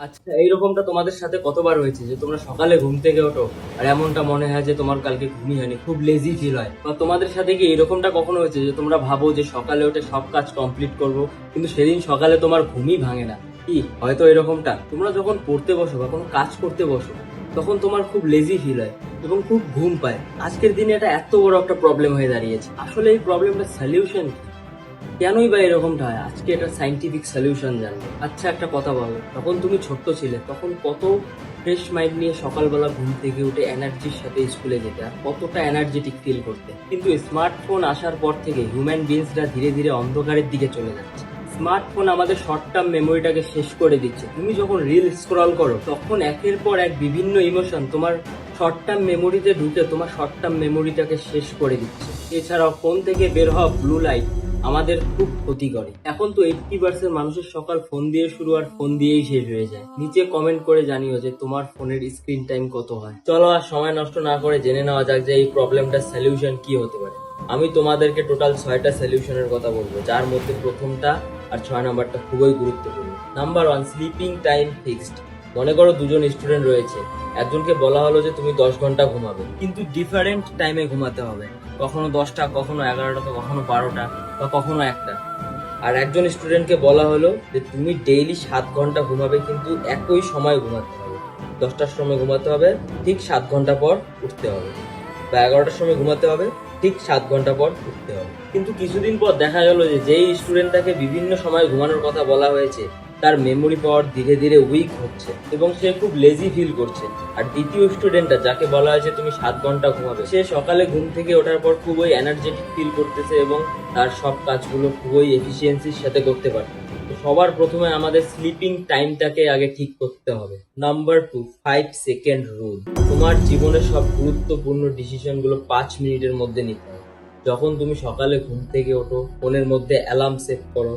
আচ্ছা এইরকমটা তোমাদের সাথে কতবার হয়েছে যে তোমরা সকালে ঘুম থেকে ওঠো আর এমনটা মনে হয় যে তোমার কালকে ঘুমই হয়নি, খুব লেজি ফিল হয়। বা তোমাদের সাথে কি এরকমটা কখনো হয়েছে যে তোমরা ভাবো যে সকালে উঠে সব কাজ কমপ্লিট করব, কিন্তু সেদিন সকালে তোমার ঘুমই ভাঙে না? কি, হয়তো এরকমটা? তোমরা যখন পড়তে বসো বা কোনো কাজ করতে বসো, তখন তোমার খুব লেজি ফিল হয় এবং খুব ঘুম পায়। আজকের দিনে এটা এত বড় একটা প্রবলেম হয়ে দাঁড়িয়েছে। আসলে এই প্রবলেমটা সলিউশন কি? কেনই বা এরকমটা হয় আজকে এটা সাইন্টিফিক সলিউশন জানব। আচ্ছা একটা কথা বলো। তখন তুমি ছোট্ট ছিলে, তখন কত ফ্রেশ মাইন্ড নিয়ে সকালবেলা ঘুম থেকে উঠে এনার্জির সাথে স্কুলে যেতে? আর কতটা এনার্জেটিক ফিল করতে? কিন্তু স্মার্টফোন আসার পর থেকে হিউম্যান বিংসরা ধীরে ধীরে অন্ধকারের দিকে চলে যাচ্ছে। স্মার্টফোন আমাদের শর্ট টার্ম মেমোরিটাকে শেষ করে দিচ্ছে। তুমি যখন রিল স্ক্রল করো, তখন একের পর এক বিভিন্ন ইমোশন তোমার শর্ট টার্ম মেমোরিতে ঢুকে তোমার শর্ট টার্ম মেমোরিটাকে শেষ করে দিচ্ছে। এছাড়াও ফোন থেকে বের হওয়া ব্লু লাইট আমাদের খুব ক্ষতি করে। এখন তো এইটটি পার্সেন্ট মানুষের সকাল ফোন দিয়ে শুরু আর ফোন দিয়েই শেষ হয়ে যায়। নিচে কমেন্ট করে জানিও যে তোমার ফোনের স্ক্রিন টাইম কত হয়। চলো আর সময় নষ্ট না করে জেনে নেওয়া যাক যে এই প্রবলেমটার সলিউশন কি হতে পারে। আমি তোমাদেরকে টোটাল ছয়টা সলিউশনের কথা বলব, যার মধ্যে প্রথমটা আর ছয় নাম্বারটা খুবই গুরুত্বপূর্ণ। Number one sleeping time fixed মনে করো দুজন স্টুডেন্ট রয়েছে, একজনকে বলা হলো যে তুমি দশ ঘণ্টা ঘুমাবে। কিন্তু ডিফারেন্ট টাইমে ঘুমাতে হবে। কখনো দশটা, কখনো এগারোটা, কখনো বারোটা বা কখনো একটা। আর একজন স্টুডেন্টকে বলা হলো যে তুমি ডেইলি সাত ঘণ্টা ঘুমাবে, কিন্তু একই সময় ঘুমাতে হবে। দশটার সময় ঘুমাতে হবে, ঠিক সাত ঘণ্টা পর উঠতে হবে। বা এগারোটার সময় ঘুমাতে হবে, ঠিক সাত ঘণ্টা পর উঠতে হবে। কিন্তু কিছুদিন পর দেখা গেল যে যেই স্টুডেন্টটাকে বিভিন্ন সময় ঘুমানোর কথা বলা হয়েছে তার মেমোরি পাওয়ার ধীরে ধীরে উইক হচ্ছে এবং সে খুব লেজি ফিল করছে। আর দ্বিতীয় স্টুডেন্টটা যাকে বলা হয়েছে তুমি সাত ঘণ্টা ঘুমাবে, সে সকালে ঘুম থেকে ওঠার পর খুবই এনার্জেটিক ফিল করতেছে এবং তার সব কাজগুলো খুবই এফিসিয়েন্সির সাথে করতে পারে সবার প্রথমে আমাদের স্লিপিং টাইমটাকে আগে ঠিক করতে হবে। Number two five second rule তোমার জীবনের সব গুরুত্বপূর্ণ ডিসিশনগুলো পাঁচ মিনিটের মধ্যে নিতে হবে। যখন তুমি সকালে ঘুম থেকে ওঠো, ফোনের মধ্যে অ্যালার্ম সেট করো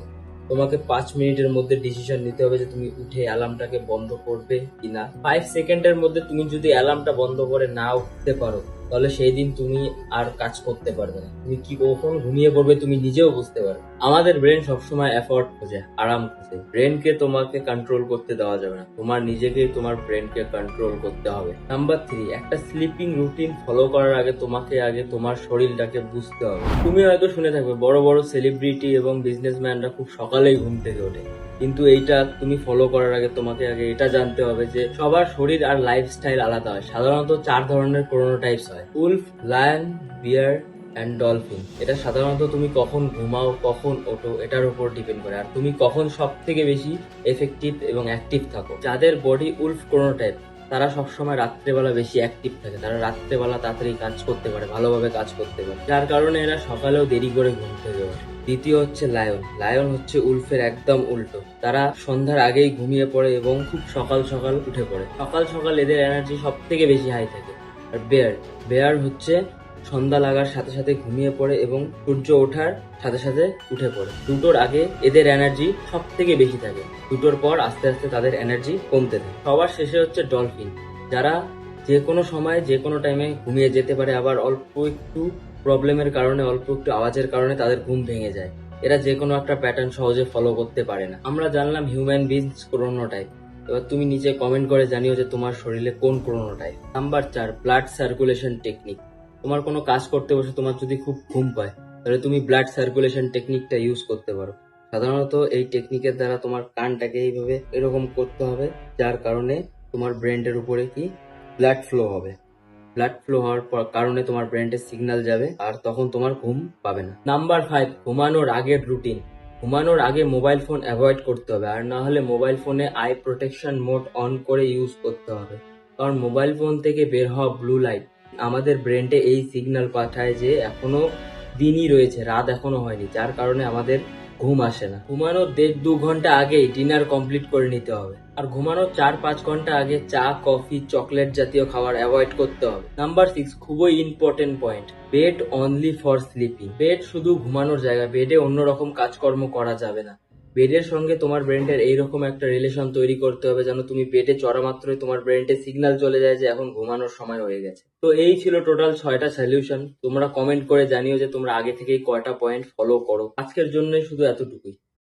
তোমাকে পাঁচ মিনিটের মধ্যে ডিসিশন নিতে হবে যে তুমি উঠে অ্যালার্মটাকে বন্ধ করবে কিনা। ফাইভ সেকেন্ডের মধ্যে তুমি যদি অ্যালার্মটা বন্ধ করে না উঠতে পারো, তাহলে সেই দিন তুমি আর কাজ করতে পারবে না। তুমি কি কখন ঘুমিয়ে পড়বে তুমি নিজেও বুঝতে পারবে। আমাদের ব্রেন সবসময় এফোর্ট খোঁজে, আরাম খোঁজে। ব্রেনকে তোমাকে কন্ট্রোল করতে দেওয়া যাবে না। তোমার নিজেকে তোমার ব্রেনকে কন্ট্রোল করতে হবে। নাম্বার থ্রি একটা স্লিপিং রুটিন ফলো করার আগে তোমাকে আগে তোমার শরীরটাকে বুঝতে হবে। তুমি হয়তো শুনে থাকবে, বড় বড় সেলিব্রিটি এবং বিজনেসম্যানরা খুব সকালেই ঘুম থেকে ওঠে। কিন্তু এইটা তুমি ফলো করার আগে তোমাকে আগে এটা জানতে হবে যে সবার শরীর আর লাইফস্টাইল আলাদা হয়। সাধারণত চার ধরনের টাইপস হয়। Wolf, lion, bear and dolphin এটা সাধারণত তুমি কখন ঘুমাও, কখন ওঠো, এটার উপর ডিপেন্ড করে। আর তুমি কখন সব থেকে বেশি এফেক্টিভ এবং অ্যাক্টিভ থাকো। যাদের বডি উলফ টাইপ তারা সবসময় রাত্রেবেলা বেশি অ্যাক্টিভ থাকে। তারা রাত্রেবেলা তাড়াতাড়ি কাজ করতে পারে, ভালোভাবে কাজ করতে পারে। যার কারণে এরা সকালেও দেরি করে ঘুম থেকে ওঠে। দ্বিতীয় হচ্ছে লায়ন লায়ন হচ্ছে উলফের একদম উল্টো। তারা সন্ধ্যার আগেই ঘুমিয়ে পড়ে এবং খুব সকাল সকাল উঠে পড়ে। সকাল সকাল এদের এনার্জি সব থেকে বেশি হাই থাকে। আর বেয়ার বেয়ার হচ্ছে সন্ধ্যা লাগার সাথে সাথে ঘুমিয়ে পড়ে এবং সূর্য ওঠার সাথে সাথে উঠে পড়ে। দুটোর আগে এদের এনার্জি সব থেকে বেশি থাকে। দুটোর পর আস্তে আস্তে তাদের এনার্জি কমতে থাকে। সবার শেষে হচ্ছে ডলফিন যারা যে কোনো সময় যে কোনো টাইমে ঘুমিয়ে যেতে পারে, আবার অল্প একটু প্রবলেমের কারণে, অল্প একটু আওয়াজের কারণে তাদের ঘুম ভেঙে যায়। এরা যে কোনো একটা প্যাটার্ন সহজে ফলো করতে পারে না। আমরা জানলাম হিউম্যান বিংস টাইপ এবার তুমি নিচে কমেন্ট করে জানিও যে তোমার শরীরে কোন টাইপ নাম্বার চার ব্লাড সার্কুলেশন টেকনিক তোমার কোনো কাজ করতে বসে তোমার যদি খুব ঘুম পায়, তাহলে তুমি ব্লাড সার্কুলেশন টেকনিকটা ইউজ করতে পারো। সাধারণত এই টেকনিকের দ্বারা তোমার কানটাকে এইভাবে এরকম করতে হবে, যার কারণে তোমার ব্রেনের উপরে কি? ব্লাড ফ্লো হবে। ব্লাড ফ্লো হওয়ার পর কারণে তোমার ব্রেনটে সিগন্যাল যাবে, আর তখন তোমার ঘুম পাবে না। নাম্বার ফাইভ ঘুমানোর আগের রুটিন ঘুমানোর আগে মোবাইল ফোন অ্যাভয়েড করতে হবে, আর না হলে মোবাইল ফোনে আই প্রোটেকশন মোড অন করে ইউজ করতে হবে। কারণ মোবাইল ফোন থেকে বের হওয়া ব্লু লাইট আমাদের ব্রেনটে এই সিগন্যাল পাঠায় যে এখনও দিনই রয়েছে, রাত এখনও হয়নি, যার কারণে আমাদের ঘুম আসে না। ঘুমানোর দেড় দু ঘণ্টা আগেই ডিনার কমপ্লিট করে নিতে হবে। আর ঘুমানোর চার পাঁচ ঘণ্টা আগে চা, কফি চকলেট জাতীয় খাবার অ্যাভয়েড করতে হবে। নাম্বার সিক্স খুবই important point bed only for sleeping bed শুধু ঘুমানোর জায়গা বেডে অন্যরকম কাজকর্ম করা যাবে না। বেডের সঙ্গে তোমার ব্রেনের এইরকম একটা রিলেশন তৈরি করতে হবে যেন তুমি বেডে চড়া মাত্রই তোমার ব্রেনটে সিগন্যাল চলে যায় যে এখন ঘুমানোর সময় হয়ে গেছে। তো এই ছিল টোটাল ছয়টা সলিউশন তোমরা কমেন্ট করে জানিও যে তোমরা আগে থেকেই কয়টা পয়েন্ট ফলো করো। আজকের জন্য শুধু এতটুকুই।